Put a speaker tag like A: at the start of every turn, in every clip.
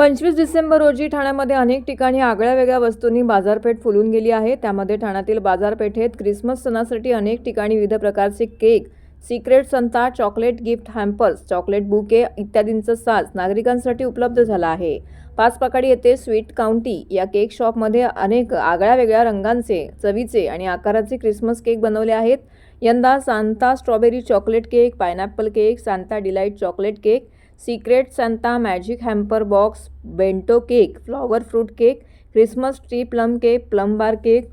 A: पंचवीस डिसेंबर रोजी ठाण्यामध्ये अनेक ठिकाणी आगळ्या वेगळ्या वस्तूंनी बाजारपेठ फुलून गेली आहे. त्यामध्ये ठाण्यातील बाजारपेठेत क्रिसमस सणासाठी अनेक ठिकाणी विविध प्रकारचे cake secret Santa chocolate gift hampers chocolate bouquet इत्यादींचा साज नागरिकांसाठी उपलब्ध झाला आहे. पाच पाकाडी येथे स्वीट काउंटी या केक शॉपमध्ये अनेक आगळ्या वेगळ्या रंगांचे चवीचे आणि आकाराचे क्रिसमस केक बनवले आहेत. यंदा Santa strawberry chocolate cake pineapple cake Santa delight chocolate cake secret Santa magic hamper box bento cake flower fruit cake Christmas tree plum cake plum bar cake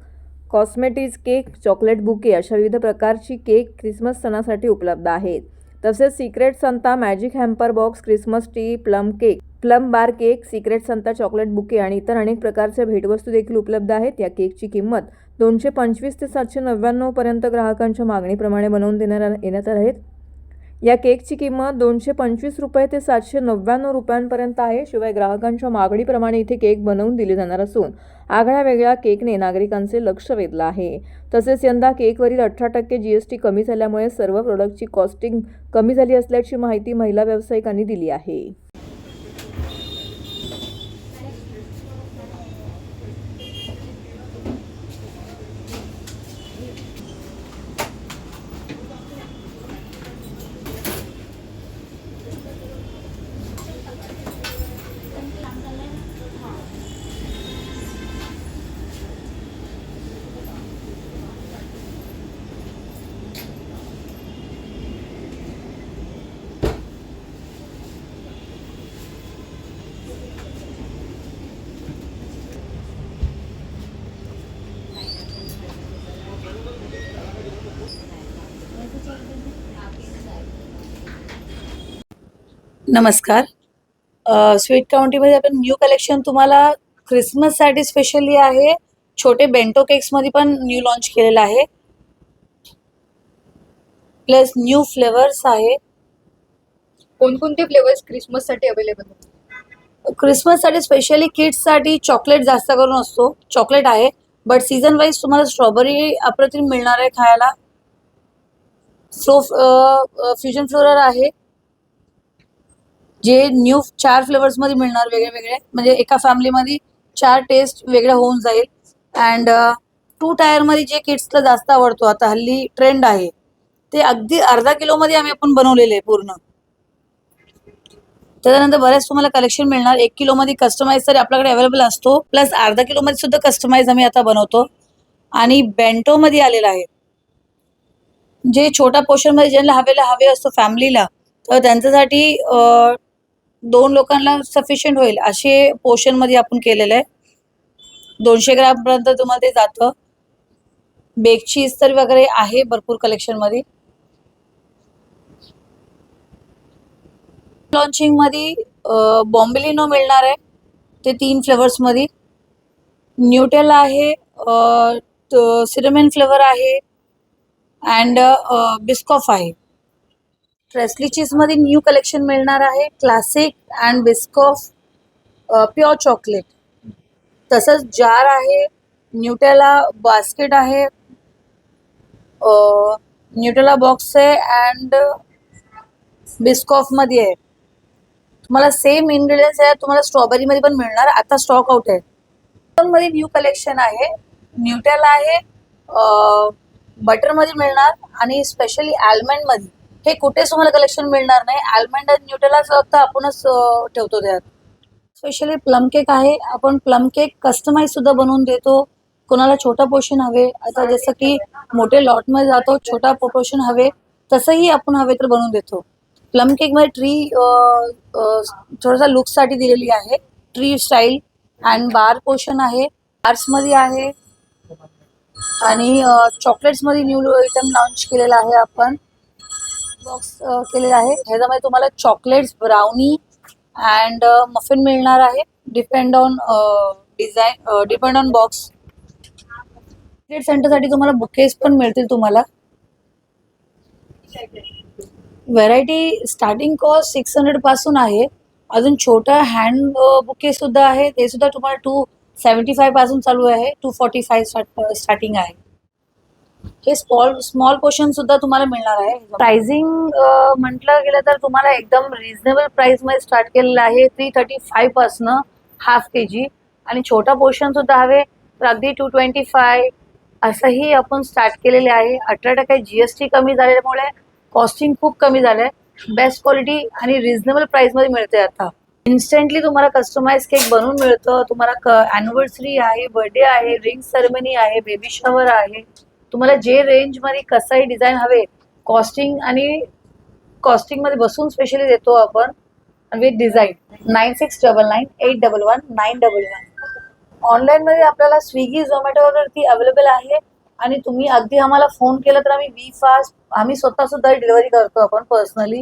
A: cosmetics cake chocolate bouquet अशा विविध प्रकारची cake Christmas सणासाठी उपलब्ध आहेत. तसेच secret Santa magic hamper box Christmas tree plum cake plum bar cake secret Santa chocolate bouquet आणि इतर अनेक प्रकारच्या भेटवस्तू देखील उपलब्ध आहेत. या केकची किंमत दोनशे पंचवीस ते सातशे नव्याण्णवपर्यंत ग्राहकांच्या मागणीप्रमाणे बनवून देण्यात येण्यात आहेत या केकची किंमत दोनशे पंचवीस रुपये ते सातशे नव्याण्णव रुपयांपर्यंत आहे. शिवाय ग्राहकांच्या मागणीप्रमाणे इथे केक बनवून दिले जाणार असून आगळ्या वेगळ्या केकने नागरिकांचे लक्ष वेधलं आहे. तसेच यंदा केकवरील अठरा टक्के जी एस टी कमी झाल्यामुळे सर्व प्रोडक्टची कॉस्टिंग कमी झाली असल्याची माहिती महिला व्यावसायिकांनी दिली आहे.
B: नमस्कार. स्वीट काउंटीमध्ये आपण न्यू कलेक्शन तुम्हाला क्रिसमससाठी स्पेशली आहे. छोटे बेंटो केक्समध्ये पण न्यू लॉन्च केलेलं आहे. प्लस न्यू फ्लेवर्स आहे.
C: कोणकोणते फ्लेवर्स क्रिसमससाठी अवेलेबल
B: क्रिसमससाठी स्पेशली किड्ससाठी चॉकलेट जास्त करून असतो. चॉकलेट आहे. बट सीझन वाईज तुम्हाला स्ट्रॉबेरी अप्रतिम मिळणार आहे खायला. फ्लो फ्युजन फ्लोरर आहे. जे न्यू चार फ्लेवर्समध्ये मिळणार वेगळे वेगळे. म्हणजे एका फॅमिलीमध्ये चार टेस्ट वेगळ्या होऊन जाईल. अँड टू टायरमध्ये जे किड्सला जास्त आवडतो आता हल्ली ट्रेंड आहे. ते अगदी अर्धा किलो मध्ये आम्ही आपण बनवलेले आहे पूर्ण. त्याच्यानंतर बऱ्याच तुम्हाला कलेक्शन मिळणार. एक किलो मध्ये कस्टमाइज तरी आपल्याकडे अवेलेबल असतो. प्लस अर्धा किलो मध्ये सुद्धा कस्टमाइज आम्ही आता बनवतो. आणि बेंटो मध्ये आलेला आहे. जे छोटा पोर्शनमध्ये ज्यांना हवेला हवे असतो फॅमिलीला तर त्यांच्यासाठी दोन लोकांना सफिशियंट होईल असे पोर्शनमध्ये आपण केलेलं आहे. दोनशे ग्राम पर्यंत तुम्हाला ते जातं. बेक चीज तर वगैरे आहे भरपूर कलेक्शनमध्ये. लॉन्चिंगमध्ये बॉम्बिलिनो मिळणार आहे. ते तीन फ्लेवर्समध्ये. न्यूटेल आहे सिरमेन फ्लेवर आहे. अँड बिस्कॉफ आहे. ट्रेसली चीजमध्ये न्यू कलेक्शन मिळणार आहे. Classic and Biscoff pure chocolate तसंच जार आहे न्यूटेला बास्केट आहे uh, न्यूटेला बॉक्स आहे अँड बिस्कॉफमध्ये आहे. तुम्हाला सेम इन्ग्रेडियंट्स आहे तुम्हाला स्ट्रॉबेरी मध्ये पण मिळणार. आता स्टॉक आउट आहे. मध्ये न्यू कलेक्शन आहे. न्यूटेला आहे uh, बटरमध्ये मिळणार आणि स्पेशली आल्मंडमध्ये. हे कुठेच तुम्हाला कलेक्शन मिळणार नाही. आल्मंड आणि न्यूटेला फक्त आपणच ठेवतो त्यात. स्पेशली प्लम केक आहे. आपण प्लम केक कस्टमाइज सुद्धा बनवून देतो. कोणाला छोटा पोर्शन हवे आता जसं की मोठे लॉटमध्ये जातो छोटा पोर्शन हवे तसंही आपण हवे तर बनवून देतो. प्लम केकमध्ये ट्री थोडासा लुकसाठी दिलेली आहे. Tree style and bar portion आहे. बार्समध्ये आहे. आणि चॉकलेट्समध्ये न्यू आयटम लॉन्च केलेला आहे आपण. बॉक्स केलेला आहे. ह्याच्यामध्ये तुम्हाला चॉकलेट्स ब्राउनी अँड मफिन मिळणार आहे. Depend on design depend on box सेंटरसाठी तुम्हाला बुकेस पण मिळतील तुम्हाला. व्हरायटी स्टार्टिंग कॉस्ट सिक्स हंड्रेडपासून आहे. अजून छोटा हँड बुके सुद्धा आहे. ते सुद्धा तुम्हाला टू सेवन्टी फायपासून चालू आहे. टू फॉर्टी फाय स्टार्टिंग आहे. हे स्मॉल स्मॉल पोर्शन सुद्धा तुम्हाला मिळणार आहे. प्राइसिंग म्हटलं गेलं तर तुम्हाला एकदम रिझनेबल प्राइसमध्ये स्टार्ट केलेलं आहे. थ्री थर्टी फाय पासनं हाफ के जी आणि छोटा पोर्शन सुद्धा हवे. तर अगदी टू ट्वेंटी फाय असंही आपण स्टार्ट केलेले आहे. अठरा टक्के जीएसटी कमी झाल्यामुळे कॉस्टिंग खूप कमी झालंय. बेस्ट क्वालिटी आणि रिझनेबल प्राइसमध्ये मिळते आता. इन्स्टंटली तुम्हाला कस्टमाइज केक बनवून मिळतं. तुम्हाला अॅनिव्हर्सरी आहे बर्थडे आहे रिंग सेरेमनी आहे बेबी शॉवर आहे. तुम्हाला जे रेंजमध्ये डिझाईन हवे कॉस्टिंग आणि कॉस्टिंगमध्ये बसून स्पेशली देतो आपण with design nine six double nine eight double one nine double one online मध्ये आपल्याला स्विगी झोमॅटोवरती अवेलेबल आहे आणि तुम्ही अगदी आम्हाला फोन केला तर आम्ही वी फास्ट आम्ही स्वतः सुद्धा डिलिव्हरी करतो आपण पर्सनली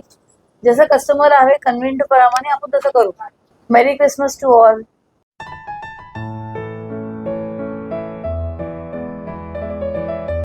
B: जसं कस्टमर आहे कन्व्हिनियंट प्रमाणे आपण तसं करू. मेरी क्रिसमस टू ऑल